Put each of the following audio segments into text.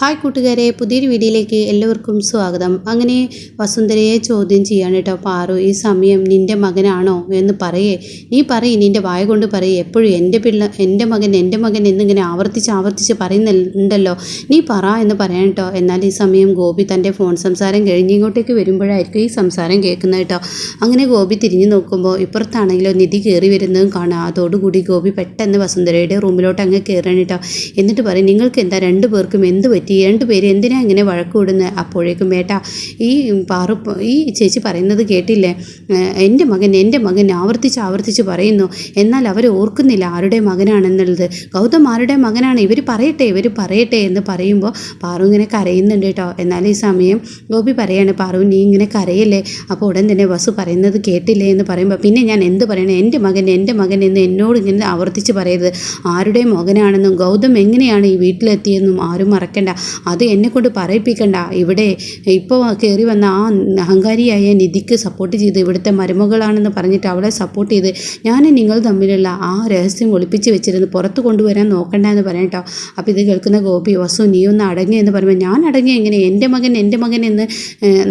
Hi കൂട്ടുകാരെ പുതിയൊരു വീഡിയോയിലേക്ക് എല്ലാവർക്കും സ്വാഗതം. അങ്ങനെ വസുന്ധരയെ ചോദ്യം ചെയ്യാണ് കേട്ടോ പാറു ഈ സമയം നിന്റെ മകനാണോ? എന്ന് പറയേ. നീ പറയും നിന്റെ വായ കൊണ്ട് പറയേ. എപ്പോഴും എന്റെ പിള്ള എന്റെ മകൻ എന്റെ മകൻ എന്നിങ്ങനെ ആവർത്തിച്ച് ആവർത്തിച്ച് പറയുന്നുണ്ടല്ലോ. നീ പറ എന്ന് പറയാൻ കേട്ടോ എന്നാൽ ഈ സമയം ഗോപി തന്റെ ഫോൺ സംസാരം കഴിഞ്ഞ് ഇങ്ങോട്ടേക്ക് വരുമ്പോഴായിരിക്കും ഈ സംസാരം കേൾക്കുന്നത് കേട്ടോ അങ്ങനെ ഗോപി തിരിഞ്ഞു നോക്കുമ്പോൾ ഇപ്പുറത്താണെങ്കിലോ നിധി കയറി വരുന്നതും കാണാം. അതോടുകൂടി ഗോപി പെട്ടെന്ന് വസുന്ധരയുടെ റൂമിലോട്ട് അങ്ങ് കയറണം കേട്ടോ എന്നിട്ട് പറയും നിങ്ങൾക്ക് എന്താ രണ്ടു പേർക്കും എന്ത് പറ്റി. രണ്ടു പേര് എന്തിനാ ഇങ്ങനെ വഴക്ക് വിടുന്നത് അപ്പോഴേക്കും ഏട്ട ഈ പാറു ഈ ചേച്ചി പറയുന്നത് കേട്ടില്ലേ? എന്റെ മകൻ എന്റെ മകൻ ആവർത്തിച്ച് ആവർത്തിച്ച് പറയുന്നു. എന്നാൽ അവർ ഓർക്കുന്നില്ല ആരുടെ മകനാണെന്നുള്ളത്. ഗൗതം ആരുടെ മകനാണ്? ഇവർ പറയട്ടെ ഇവർ പറയട്ടെ എന്ന് പറയുമ്പോൾ പാറു ഇങ്ങനെ കരയുന്നുണ്ട് കേട്ടോ. എന്നാൽ ഈ സമയം ഗോപി പറയാണ് പാറു നീ ഇങ്ങനെ കരയല്ലേ? അപ്പോൾ ഉടൻ തന്നെ വസു പറയുന്നത് കേട്ടില്ലേ? എന്ന് പറയുമ്പോൾ പിന്നെ ഞാൻ എന്ത് പറയണം? എന്റെ മകൻ എന്റെ മകൻ എന്ന് എന്നോട് ഇങ്ങനെ ആവർത്തിച്ച് പറയരുത്. ആരുടെ മകനാണെന്നും ഗൗതം എങ്ങനെയാണ് ഈ വീട്ടിലെത്തിയെന്നും ആരും മറക്കണ്ട. അത് എന്നെ കൊണ്ട് പറയിപ്പിക്കണ്ട. ഇവിടെ ഇപ്പോൾ കയറി വന്ന ആ അഹങ്കാരിയായ നിധിക്ക് സപ്പോർട്ട് ചെയ്ത് ഇവിടുത്തെ മരുമകളാണെന്ന് പറഞ്ഞിട്ട് അവളെ സപ്പോർട്ട് ചെയ്ത് ഞാൻ നിങ്ങൾ തമ്മിലുള്ള ആ രഹസ്യം ഒളിപ്പിച്ച് വെച്ചിരുന്ന് പുറത്ത് കൊണ്ടുവരാൻ നോക്കണ്ട എന്ന് പറയാം അപ്പോൾ ഇത് കേൾക്കുന്ന ഗോപി വസു നീ ഒന്ന് അടങ്ങി എന്ന് പറയുമ്പോൾ ഞാൻ അടങ്ങി എങ്ങനെ? എന്റെ മകൻ എന്റെ മകൻ എന്ന്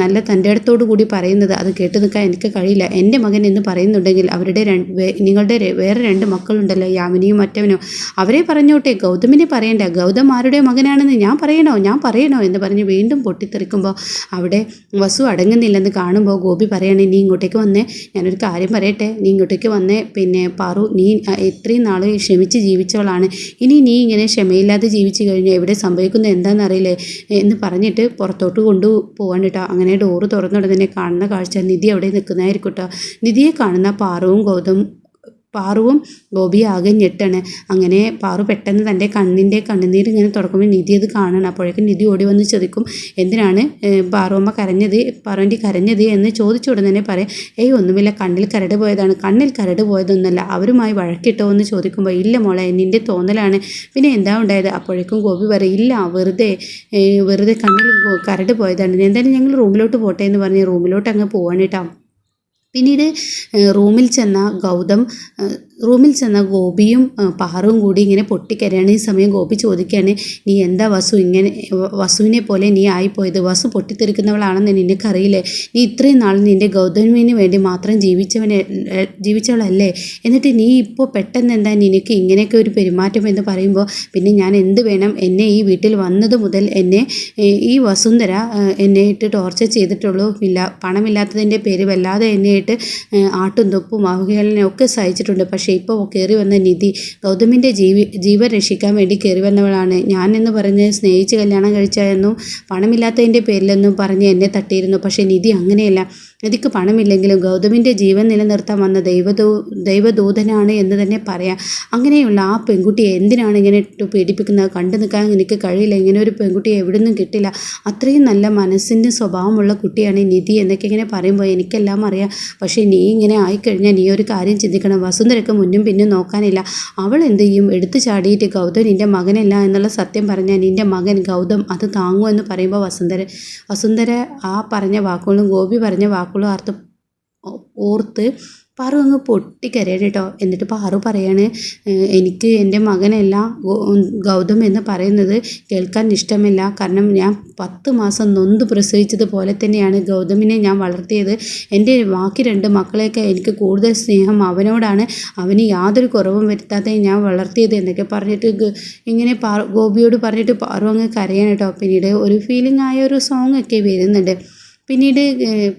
നല്ല തന്റെ അടുത്തോടു കൂടി പറയുന്നത് അത് കേട്ട് നിൽക്കാൻ എനിക്ക് കഴിയില്ല. എന്റെ മകൻ എന്ന് പറയുന്നുണ്ടെങ്കിൽ അവരുടെ രണ്ട് നിങ്ങളുടെ വേറെ രണ്ട് മക്കളുണ്ടല്ലോ യാമിനിയും മറ്റവനും. അവരെ പറഞ്ഞോട്ടെ ഗൗതമിനെ പറയണ്ട. ഗൗതം ആരുടെ മകനാണെന്ന് ഞാൻ പറയണോ? ഞാൻ പറയണോ? എന്ന് പറഞ്ഞ് വീണ്ടും പൊട്ടിത്തെറിക്കുമ്പോൾ അവിടെ വസു അടങ്ങുന്നില്ലെന്ന് കാണുമ്പോൾ ഗോപി പറയണേ നീ ഇങ്ങോട്ടേക്ക് വന്നേ. ഞാനൊരു കാര്യം പറയട്ടെ. നീ ഇങ്ങോട്ടേക്ക് വന്നേ. പിന്നെ പാറു നീ ഇത്രയും നാൾ ക്ഷമിച്ച് ജീവിച്ചവളാണ്. ഇനി നീ ഇങ്ങനെ ക്ഷമയില്ലാതെ ജീവിച്ചു കഴിഞ്ഞാൽ എവിടെ സംഭവിക്കുന്നത്? എന്താണെന്നറിയില്ലേ എന്ന് പറഞ്ഞിട്ട് പുറത്തോട്ട് കൊണ്ടു പോകാൻ കേട്ടോ. അങ്ങനെ ഡോറ് തുറന്നുടനെ കാണുന്ന കാഴ്ച. നിധി അവിടെ നിൽക്കുന്നതായിരിക്കും കേട്ടോ. നിധിയെ കാണുന്ന പാറുവും ഗൗതം പാറുവും ഗോപി ആകെ ഞെട്ടാണ്. അങ്ങനെ പാറു പെട്ടെന്ന് തന്റെ കണ്ണിന്റെ കണ്ണുനീർ ഇങ്ങനെ തുടക്കുമ്പോൾ നിധി അത് കാണണം. അപ്പോഴേക്കും നിധി ഓടി വന്ന് ചോദിക്കും എന്തിനാണ് പാറുമ്മ കരഞ്ഞത്? പാറുവിന്റെ കരഞ്ഞത്? എന്ന് ചോദിച്ചു ഉടനെ തന്നെ പറയും ഏയ് ഒന്നുമില്ല കണ്ണിൽ കരട് പോയതാണ്. കണ്ണിൽ കരട് പോയതൊന്നുമല്ല. അവരുമായി വഴക്കിട്ടോ? എന്ന് ചോദിക്കുമ്പോൾ ഇല്ല മോളെ നിന്റെ തോന്നലാണ്. പിന്നെ എന്താ ഉണ്ടായത്? അപ്പോഴേക്കും ഗോപി പറയും ഇല്ല വെറുതെ വെറുതെ കണ്ണിൽ കരട് പോയതാണ്. എന്തായാലും ഞങ്ങൾ റൂമിലോട്ട് പോട്ടെ എന്ന് പറഞ്ഞ് റൂമിലോട്ട് അങ്ങ് പോവാണ് കേട്ടോ. പിന്നീട് റൂമിൽ ചെന്ന ഗൗതം റൂമിൽ ചെന്ന ഗോപിയും പാറുവും കൂടി ഇങ്ങനെ പൊട്ടിക്കരയാണ്. ഈ സമയം ഗോപി ചോദിക്കുകയാണ് നീ എന്താ വസു ഇങ്ങനെ വസുവിനെ പോലെ നീ ആയിപ്പോയത്? വസു പൊട്ടിത്തെറിക്കുന്നവളാണെന്ന് നിനക്കറിയില്ലേ? നീ ഇത്രയും നാൾ നിന്റെ ഗൗതമിന് വേണ്ടി മാത്രം ജീവിച്ചവനെ ജീവിച്ചവളല്ലേ? എന്നിട്ട് നീ ഇപ്പോൾ പെട്ടെന്ന് എന്താ നിനക്ക് ഇങ്ങനെയൊക്കെ ഒരു പെരുമാറ്റം എന്ന് പറയുമ്പോൾ പിന്നെ ഞാൻ എന്ത് വേണം എന്നെ ഈ വീട്ടിൽ വന്നത് മുതൽ എന്നെ ഈ വസുന്ധര എന്നെ ഇട്ട് ടോർച്ചർ ചെയ്തിട്ടുള്ളൂ. ഇല്ല പണമില്ലാത്തതിന്റെ പേര് വല്ലാതെ എന്നെ ഇട്ട് ആട്ടും തൊപ്പും അവഹേളനയും ഒക്കെ സഹിച്ചിട്ടുണ്ട്. പക്ഷേ ഇപ്പോൾ കയറി വന്ന നിധി ഗൗതമിന്റെ ജീവി ജീവൻ രക്ഷിക്കാൻ വേണ്ടി കയറി വന്നവളാണ് ഞാൻ എന്ന് പറഞ്ഞ് സ്നേഹിച്ച് കല്യാണം കഴിച്ചായെന്നും പണമില്ലാത്തതിന്റെ പേരിലെന്നും പറഞ്ഞ് എന്നെ തട്ടിയിരുന്നു. പക്ഷേ നിധി അങ്ങനെയല്ല. നിധിക്ക് പണമില്ലെങ്കിലും ഗൗതമിന്റെ ജീവൻ നിലനിർത്താൻ വന്ന ദൈവദൂ ദൈവദൂതനാണ് എന്ന് തന്നെ പറയാം. അങ്ങനെയുള്ള ആ പെൺകുട്ടിയെ എന്തിനാണ് ഇങ്ങനെ പീഡിപ്പിക്കുന്നത്? കണ്ടു നിൽക്കാൻ എനിക്ക് കഴിയില്ല. ഇങ്ങനെ ഒരു പെൺകുട്ടിയെ എവിടെ നിന്നും കിട്ടില്ല. അത്രയും നല്ല മനസ്സിന്റെ സ്വഭാവമുള്ള കുട്ടിയാണ് നിധി എന്നൊക്കെ ഇങ്ങനെ പറയുമ്പോൾ എനിക്കെല്ലാം അറിയാം. പക്ഷേ നീ ഇങ്ങനെ ആയിക്കഴിഞ്ഞാൽ നീ ഒരു കാര്യം ചിന്തിക്കണം. വസുന്ധരക്ക് മുന്നും പിന്നും നോക്കാനില്ല. അവൾ എന്ത് ചെയ്യും? എടുത്തു ചാടിയിട്ട് ഗൗതം നിന്റെ മകനല്ല എന്നുള്ള സത്യം പറഞ്ഞാൽ നിന്റെ മകൻ ഗൗതം അത് താങ്ങുമെന്ന് പറയുമ്പോൾ വസുന്ധര വസുന്ധര ആ പറഞ്ഞ വാക്കുകളും ഗോപി പറഞ്ഞ വാക്കുകളും ആർത്ത് ഓർത്ത് പാറു അങ്ങ് പൊട്ടിക്കരയാണ് കേട്ടോ എന്നിട്ട് പാറു പറയാണ് എനിക്ക് എന്റെ മകനല്ല ഗൗതം എന്ന് പറയുന്നത് കേൾക്കാൻ ഇഷ്ടമില്ല. കാരണം ഞാൻ പത്ത് മാസം നൊന്ത് പ്രസവിച്ചതുപോലെ തന്നെയാണ് ഗൗതമിനെ ഞാൻ വളർത്തിയത്. എന്റെ ബാക്കി രണ്ട് മക്കളെയൊക്കെ എനിക്ക് കൂടുതൽ സ്നേഹം അവനോടാണ്. അവന് യാതൊരു കുറവും വരുത്താതെ ഞാൻ വളർത്തിയത് എന്നൊക്കെ പറഞ്ഞിട്ട് ഇങ്ങനെ പാ ഗോപിയോട് പറഞ്ഞിട്ട് പാറു അങ്ങ് കരയാണ് കേട്ടോ. പിന്നീട് ഒരു ഫീലിംഗ് ആയ ഒരു സോങ് ഒക്കെ വരുന്നുണ്ട്. പിന്നീട്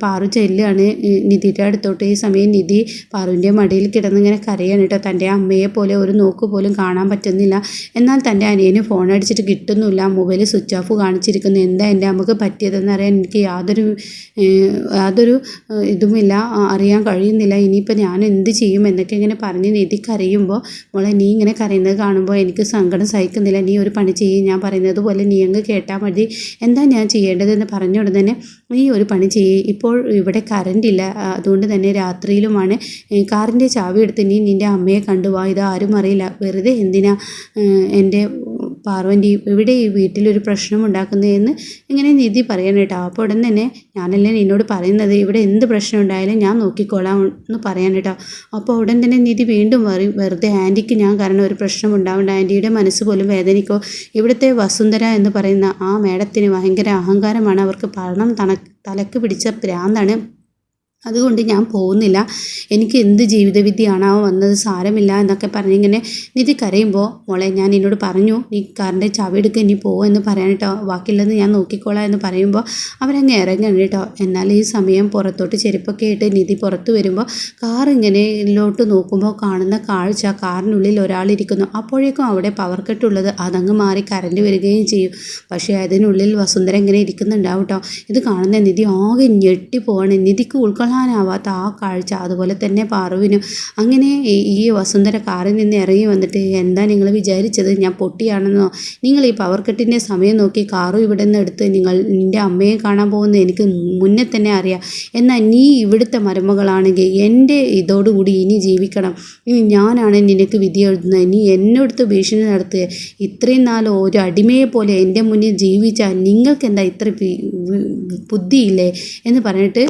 പാറു ചെല്ലുകയാണ്. നിധിയുടെ അടുത്തോട്ട്. ഈ സമയം നിധി പാറുവിന്റെ മടിയിൽ കിടന്നിങ്ങനെ കരയാണ് കേട്ടോ. തന്റെ അമ്മയെ പോലെ ഒരു നോക്ക് പോലും കാണാൻ പറ്റുന്നില്ല. എന്നാൽ തന്റെ അനിയന് ഫോൺ അടിച്ചിട്ട് കിട്ടുന്നില്ല മൊബൈൽ സ്വിച്ച് ഓഫ് കാണിച്ചിരിക്കുന്നു. എന്താ എന്റെ അമ്മയ്ക്ക് പറ്റിയതെന്ന് അറിയാൻ എനിക്ക് യാതൊരു യാതൊരു ഇതുമില്ല. അറിയാൻ കഴിയുന്നില്ല. ഇനിയിപ്പോൾ ഞാൻ എന്ത് ചെയ്യും എന്നൊക്കെ ഇങ്ങനെ പറഞ്ഞ് നിധി കരയുമ്പോൾ മോളെ നീ ഇങ്ങനെ കരയുന്നത് കാണുമ്പോൾ എനിക്ക് സങ്കടം സഹിക്കുന്നില്ല. നീ ഒരു പണി ചെയ്യും. ഞാൻ പറയുന്നത് പോലെ നീ അങ്ങ് കേട്ടാൽ മതി. എന്താ ഞാൻ ചെയ്യേണ്ടതെന്ന് പറഞ്ഞ ഉടനെ നീ ഒരു പണി ചെയ്യേ. ഇപ്പോൾ ഇവിടെ കറണ്ട് ഇല്ല. അതുകൊണ്ട് തന്നെ രാത്രിയിലുമാണ് കാറിന്റെ ചാവി എടുത്ത് നീ നിന്റെ അമ്മയെ കണ്ടുവാ ഇത് ആരും അറിയില്ല. വെറുതെ എന്തിനാ എന്റെ പാർവതി ഇവിടെ ഈ വീട്ടിലൊരു പ്രശ്നം ഉണ്ടാക്കുന്നതെന്ന് ഇങ്ങനെ നിധി പറയണം കേട്ടോ. അപ്പോൾ ഉടൻ തന്നെ ഞാനല്ലേ നിന്നോട് പറയുന്നത്? ഇവിടെ എന്ത് പ്രശ്നം ഉണ്ടായാലും ഞാൻ നോക്കിക്കോളാം എന്ന് പറയാൻ കേട്ടോ. അപ്പോൾ ഉടൻ തന്നെ നിധി വീണ്ടും പറയും വെറുതെ ആന്റിക്ക് ഞാൻ കാരണം ഒരു പ്രശ്നം ഉണ്ടാവേണ്ട. ആന്റിയുടെ മനസ്സ് പോലും വേദനിക്കോ. ഇവിടുത്തെ വസുന്ധര എന്ന് പറയുന്ന ആ മേഡത്തിന് ഭയങ്കര അഹങ്കാരമാണ്. അവർക്ക് പണം തണ തലക്ക് പിടിച്ച ഭ്രാന്താണ് അതുകൊണ്ട് ഞാൻ പോകുന്നില്ല. എനിക്ക് എന്ത് ജീവിതവിദ്യയാണോ വന്നത്? സാരമില്ല എന്നൊക്കെ പറഞ്ഞിങ്ങനെ നിധി കരയുമ്പോൾ മോളെ ഞാൻ എന്നോട് പറഞ്ഞു നീ കാറിന്റെ ചാവി എടുക്കുക ഇനി പോകുമോ എന്ന് പറയാൻ കേട്ടോ ബാക്കിയുള്ളത് ഞാൻ നോക്കിക്കോളാം എന്ന് പറയുമ്പോൾ അവരങ്ങ് ഇറങ്ങണം കേട്ടോ എന്നാൽ ഈ സമയം പുറത്തോട്ട് ചെരുപ്പൊക്കെ ആയിട്ട് നിധി പുറത്ത് വരുമ്പോൾ കാർ ഇങ്ങനെ ഇതിലോട്ട് നോക്കുമ്പോൾ കാണുന്ന കാഴ്ച കാറിനുള്ളിൽ ഒരാളിരിക്കുന്നു അപ്പോഴേക്കും അവിടെ പവർ കട്ടുള്ളത് അതങ്ങ് മാറി കറണ്ട് വരികയും ചെയ്യും. പക്ഷേ അതിനുള്ളിൽ വസുന്ധര ഇങ്ങനെ ഇരിക്കുന്നുണ്ടാവും കേട്ടോ ഇത് കാണുന്ന നിധി ആകെ ഞെട്ടി പോവാണ്. നിധിക്ക് ഉൾക്കൊള്ളാനാവാത്ത ആ കാഴ്ച അതുപോലെ തന്നെ പാറുവിനും. അങ്ങനെ ഈ- വസുന്ധര കാറിൽ നിന്ന് ഇറങ്ങി വന്നിട്ട് എന്താ നിങ്ങൾ വിചാരിച്ചത്? ഞാൻ പൊട്ടിയാണെന്നോ? നിങ്ങൾ ഈ പവർ കട്ടിന്റെ സമയം നോക്കി കാറും ഇവിടെ നിന്ന് എടുത്ത് നിങ്ങൾ നിന്റെ അമ്മയെ കാണാൻ പോകുന്നത് എനിക്ക് മുന്നേ തന്നെ അറിയാം. എന്നാൽ നീ ഇവിടുത്തെ മരുമകളാണെങ്കിൽ എന്റെ ഇതോടുകൂടി ഇനി ജീവിക്കണം. ഇനി ഞാനാണ് നിനക്ക് വിധി എഴുതുന്നത്. നീ എന്നോടത്ത് ഭീഷണി നടത്തുക ഇത്രയും നാൾ ഒരു അടിമയെ പോലെ എന്റെ മുന്നിൽ ജീവിച്ചാൽ നിങ്ങൾക്ക് എന്താ ഇത്ര ബുദ്ധിയില്ലേ? എന്ന് പറഞ്ഞിട്ട്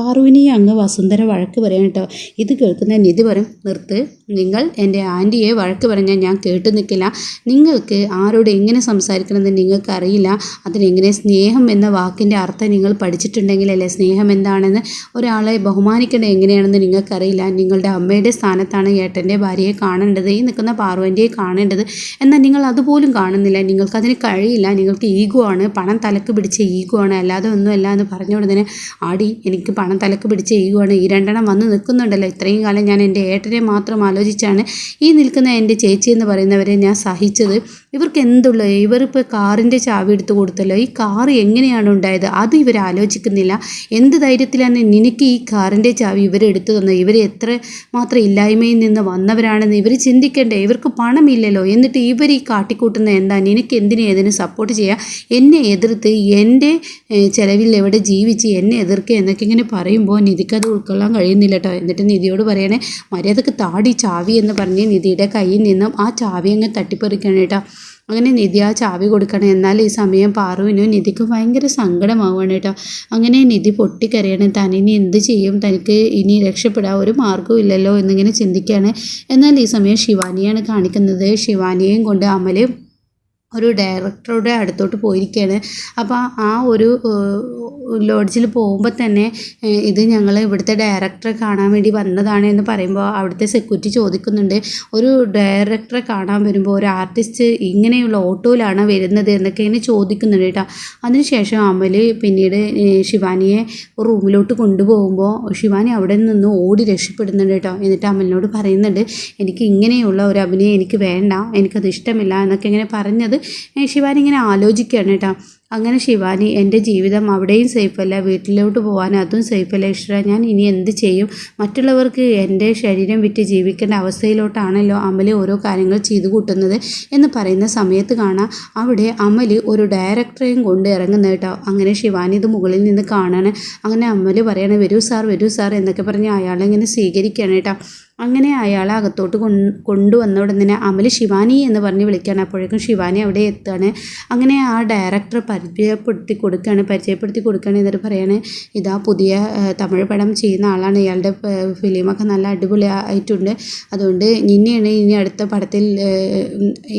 പാറുവിനെ അങ്ങ് വസുന്ധര വഴക്ക് പറയാൻ കേട്ടോ. ഇത് കേൾക്കുന്ന നിധി പറയും നിർത്ത്. നിങ്ങൾ എന്റെ ആന്റിയെ വഴക്ക് പറഞ്ഞാൽ ഞാൻ കേട്ടു നിൽക്കില്ല. നിങ്ങൾക്ക് ആരോട് എങ്ങനെ സംസാരിക്കണമെന്ന് നിങ്ങൾക്ക് അറിയില്ല. അതിനെങ്ങനെ സ്നേഹം എന്ന വാക്കിന്റെ അർത്ഥം നിങ്ങൾ പഠിച്ചിട്ടുണ്ടെങ്കിലല്ലേ സ്നേഹം എന്താണെന്ന് ഒരാളെ ബഹുമാനിക്കേണ്ടത് എങ്ങനെയാണെന്ന് നിങ്ങൾക്കറിയില്ല. നിങ്ങളുടെ അമ്മയുടെ സ്ഥാനത്താണ് ഏട്ടന്റെ ഭാര്യയെ കാണേണ്ടത്. ഈ നിൽക്കുന്ന പാർവന്റിയെ കാണേണ്ടത്. എന്നാൽ നിങ്ങൾ അതുപോലും കാണുന്നില്ല. നിങ്ങൾക്കതിന് കഴിയില്ല. നിങ്ങൾക്ക് ഈഗോ ആണ്. പണം തലക്ക് പിടിച്ച ഈഗോ ആണ്. അല്ലാതെ ഒന്നുമല്ല എന്ന് പറഞ്ഞുകൊണ്ട് ഉടനെ ആടി എനിക്ക് പണം തലക്ക് പിടിച്ച ഈഗോ ഈ രണ്ടെണ്ണം വന്ന് നിൽക്കുന്നുണ്ടല്ലോ. ഇത്രയും കാലം ഞാൻ എന്റെ ഏട്ടനെ മാത്രം ആലോചിച്ചാണ് ഈ നിൽക്കുന്ന എന്റെ ചേച്ചി എന്ന് പറയുന്നവരെ ഞാൻ സഹിച്ചത്. ഇവർക്ക് എന്തുള്ള? ഇവരിപ്പോൾ കാറിന്റെ ചാവി എടുത്ത് കൊടുത്തല്ലോ. ഈ കാർ എങ്ങനെയാണ് ഉണ്ടായത്? അത് ഇവർ ആലോചിക്കുന്നില്ല. എന്ത് ധൈര്യത്തിലാണ് നിനക്ക് ഈ കാറിന്റെ ചാവി ഇവരെടുത്തു തന്നത്? ഇവർ എത്ര മാത്രം ഇല്ലായ്മയിൽ നിന്ന് വന്നവരാണെന്ന് ഇവർ ചിന്തിക്കണ്ടേ? ഇവർക്ക് പണമില്ലല്ലോ. എന്നിട്ട് ഇവർ ഈ കാട്ടിക്കൂട്ടുന്ന എന്താ? നിനക്ക് എന്തിനെ ഏതിന് സപ്പോർട്ട് ചെയ്യുക? എന്നെ എതിർത്ത് എന്റെ ചെലവിൽ എവിടെ ജീവിച്ച് എന്നെ എതിർക്കുക എന്നൊക്കെ ഇങ്ങനെ പറയുമ്പോൾ നിധിക്ക് അത് ഉൾക്കൊള്ളാൻ കഴിയുന്നില്ല കേട്ടോ എന്നിട്ട് നിധിയോട് പറയണേ മര്യാദയ്ക്ക് താടി ചാവി എന്ന് പറഞ്ഞ് നിധിയുടെ കയ്യിൽ നിന്നും ആ ചാവി അങ്ങ് തട്ടിപ്പറിക്കണം കേട്ടോ. അങ്ങനെ നിധി ആ ചാവി കൊടുക്കണം. എന്നാൽ ഈ സമയം പാറുവിനും നിധിക്ക് ഭയങ്കര സങ്കടമാവുകയാണ് കേട്ടോ. അങ്ങനെ നിധി പൊട്ടിക്കരയാണ്. തനിനി എന്ത് ചെയ്യും? തനിക്ക് ഇനി രക്ഷപ്പെടാൻ ഒരു മാർഗവും ഇല്ലല്ലോ എന്നിങ്ങനെ ചിന്തിക്കുകയാണ്. എന്നാൽ ഈ സമയം ശിവാനിയാണ് കാണിക്കുന്നത്. ശിവാനിയെയും കൊണ്ട് അമൽ ഒരു ഡയറക്ടറുടെ അടുത്തോട്ട് പോയിരിക്കുകയാണ് അപ്പോൾ ആ ഒരു ലോഡ്ജിൽ പോകുമ്പോൾ തന്നെ ഇത് ഞങ്ങൾ ഇവിടുത്തെ ഡയറക്ടറെ കാണാൻ വേണ്ടി വന്നതാണ് എന്ന് പറയുമ്പോൾ അവിടുത്തെ സെക്യൂരിറ്റി ചോദിക്കുന്നുണ്ട്. ഒരു ഡയറക്ടറെ കാണാൻ വരുമ്പോൾ ഒരു ആർട്ടിസ്റ്റ് ഇങ്ങനെയുള്ള ഓട്ടോയിലാണ് വരുന്നത് എന്നൊക്കെ ഇങ്ങനെ ചോദിക്കുന്നുണ്ട് കേട്ടോ. അതിനുശേഷം അമൽ പിന്നീട് ശിവാനിയെ റൂമിലോട്ട് കൊണ്ടുപോകുമ്പോൾ ശിവാനി അവിടെ നിന്ന് ഓടി രക്ഷപ്പെടുന്നുണ്ട് കേട്ടോ. എന്നിട്ട് അമലിനോട് പറയുന്നുണ്ട് എനിക്ക് ഇങ്ങനെയുള്ള ഒരു അഭിനയം എനിക്ക് വേണ്ട എനിക്കത് ഇഷ്ടമില്ല എന്നൊക്കെ ഇങ്ങനെ പറഞ്ഞത്. ശിവാനി ഇങ്ങനെ ആലോചിക്കുകയാണ് കേട്ടോ. അങ്ങനെ ശിവാനി എന്റെ ജീവിതം അവിടെയും സേഫല്ല വീട്ടിലോട്ട് പോകാൻ അതും സേഫല്ല ഈശ്വര ഞാൻ ഇനി എന്ത് ചെയ്യും? മറ്റുള്ളവർക്ക് എന്റെ ശരീരം വിറ്റ് ജീവിക്കേണ്ട അവസ്ഥയിലോട്ടാണല്ലോ അമൽ ഓരോ കാര്യങ്ങൾ ചെയ്തു കൂട്ടുന്നത് എന്ന് പറയുന്ന സമയത്ത് കാണാം അവിടെ അമൽ ഒരു ഡയറക്ടറെയും കൊണ്ട് ഇറങ്ങുന്ന കേട്ടോ. അങ്ങനെ ശിവാനി ഇത് മുകളിൽ നിന്ന് കാണാണ്. അങ്ങനെ അമൽ പറയണ വരൂ സാർ വരൂ സാർ എന്നൊക്കെ പറഞ്ഞ് അയാളെ ഇങ്ങനെ സ്വീകരിക്കുകയാണ് കേട്ടോ. അങ്ങനെ അയാളെ അകത്തോട്ട് കൊണ്ട് കൊണ്ടുവന്ന ഉടനെ അമൽ ശിവാനി എന്ന് പറഞ്ഞ് വിളിക്കുകയാണ്. അപ്പോഴേക്കും ശിവാനി അവിടെ എത്തുകയാണ്. അങ്ങനെ ആ ഡയറക്ടർ പരിചയപ്പെടുത്തി കൊടുക്കുകയാണ് പരിചയപ്പെടുത്തി കൊടുക്കുകയാണ് എന്നിട്ട് പറയാണ് ഇതാ പുതിയ തമിഴ് പടം ചെയ്യുന്ന ആളാണ്. ഇയാളുടെ ഫിലിമൊക്കെ നല്ല അടിപൊളി ആയിട്ടുണ്ട് അതുകൊണ്ട് നിന്നെയാണ് ഇനി അടുത്ത പടത്തിൽ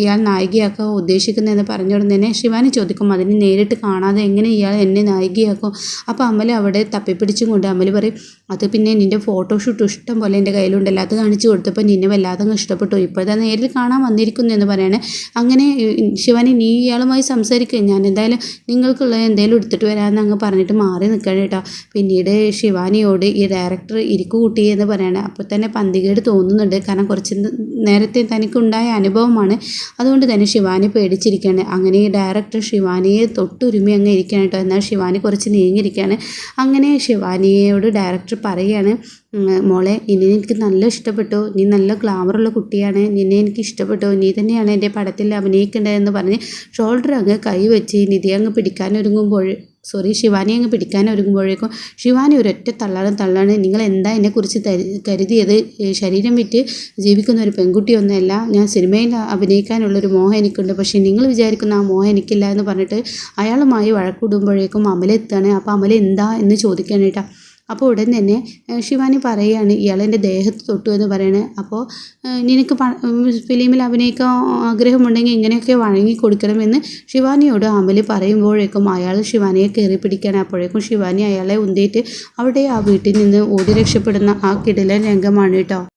ഇയാൾ നായികയാക്കാൻ ഉദ്ദേശിക്കുന്നതെന്ന് പറഞ്ഞ ഉടൻ തന്നെ ശിവാനി ചോദിക്കും അതിനെ നേരിട്ട് കാണാതെ എങ്ങനെ ഇയാൾ എന്നെ നായികയാക്കും? അപ്പോൾ അമൽ അവിടെ തപ്പിപ്പിടിച്ചും കൊണ്ട് അമൽ പറയും അത് പിന്നെ നിന്റെ ഫോട്ടോഷൂട്ട് ഇഷ്ടം പോലെ എന്റെ കയ്യിലുണ്ടല്ലോ. അത് കാണിച്ചു കൊടുത്തപ്പോൾ നിന്നെ വല്ലാതെ ഇഷ്ടപ്പെട്ടു. ഇപ്പോഴത്തെ നേരിൽ കാണാൻ വന്നിരിക്കുന്നു എന്ന് പറയാണ്. അങ്ങനെ ശിവനെ നീ ഇയാളുമായി സംസാരിക്കുക ഞാൻ എന്തായാലും നിങ്ങൾക്കുള്ള എന്തെങ്കിലും എടുത്തിട്ട് വരാമെന്ന് അങ്ങ് പറഞ്ഞിട്ട് മാറി നിൽക്കണം കേട്ടോ. പിന്നീട് ശിവാനിയോട് ഈ ഡയറക്ടർ ഇരിക്കു കൂട്ടി എന്ന് പറയാണ്. അപ്പോൾ തന്നെ പന്തികേട് തോന്നുന്നുണ്ട്. കാരണം കുറച്ച് നേരത്തെ തനിക്കുണ്ടായ അനുഭവമാണ്. അതുകൊണ്ട് തന്നെ ശിവാനി പേടിച്ചിരിക്കുകയാണ്. അങ്ങനെ ഈ ഡയറക്ടർ ശിവാനിയെ തൊട്ടുരുമി അങ്ങ് ഇരിക്കുകയാണ് കേട്ടോ. എന്നാൽ ശിവാനി കുറച്ച് നീങ്ങിയിരിക്കുകയാണ്. അങ്ങനെ ശിവാനിയോട് ഡയറക്ടർ പറയുകയാണ് മോളെ നിന്നെ എനിക്ക് നല്ല ഇഷ്ടപ്പെട്ടു. നീ നല്ല ഗ്ലാമറുള്ള കുട്ടിയാണ്. നിന്നെ എനിക്ക് ഇഷ്ടപ്പെട്ടു. നീ തന്നെയാണ് എന്റെ പടത്തിൽ അഭിനയിക്കേണ്ടതെന്ന് പറഞ്ഞ് ഷോൾഡർ അങ്ങ് കൈ വെച്ച് നിധി അങ്ങ് പിടിക്കാനൊരുങ്ങുമ്പോൾ സോറി ശിവാനി അങ്ങ് പിടിക്കാൻ ഒരുങ്ങുമ്പോഴേക്കും ശിവാനി ഒരൊറ്റ തള്ളാണ് തള്ളാണ്. നിങ്ങൾ എന്താ എന്നെക്കുറിച്ച് കരുതിയത്? ശരീരം വിറ്റ് ജീവിക്കുന്ന ഒരു പെൺകുട്ടിയൊന്നുമല്ല. ഞാൻ സിനിമയിൽ അഭിനയിക്കാനുള്ളൊരു മോഹം എനിക്കുണ്ട്. പക്ഷേ നിങ്ങൾ വിചാരിക്കുന്ന ആ മോഹം എനിക്കില്ല എന്ന് പറഞ്ഞിട്ട് അയാളുമായി വഴക്കൂടുമ്പോഴേക്കും അമല എത്താണ് അപ്പോൾ അമല എന്താ എന്ന് ചോദിക്കാനായിട്ടാണ് അപ്പോൾ ഉടൻ തന്നെ ശിവാനി പറയുകയാണ് ഇയാൾ എന്റെ ദേഹത്ത് തൊട്ടു എന്ന് പറയണേ. അപ്പോൾ നിനക്ക് ഫിലിമിൽ അഭിനയിക്കാൻ ആഗ്രഹമുണ്ടെങ്കിൽ ഇങ്ങനെയൊക്കെ വഴങ്ങി കൊടുക്കണമെന്ന് ശിവാനിയോട് അമൽ പറയുമ്പോഴേക്കും അയാൾ ശിവാനിയെ കയറി പിടിക്കാൻ അപ്പോഴേക്കും ശിവാനി അയാളെ ഉന്തിയിട്ട് അവിടെ ആ വീട്ടിൽ നിന്ന് ഓടി രക്ഷപ്പെടുന്ന ആ കിടിലൻ രംഗമാണ് കേട്ടോ.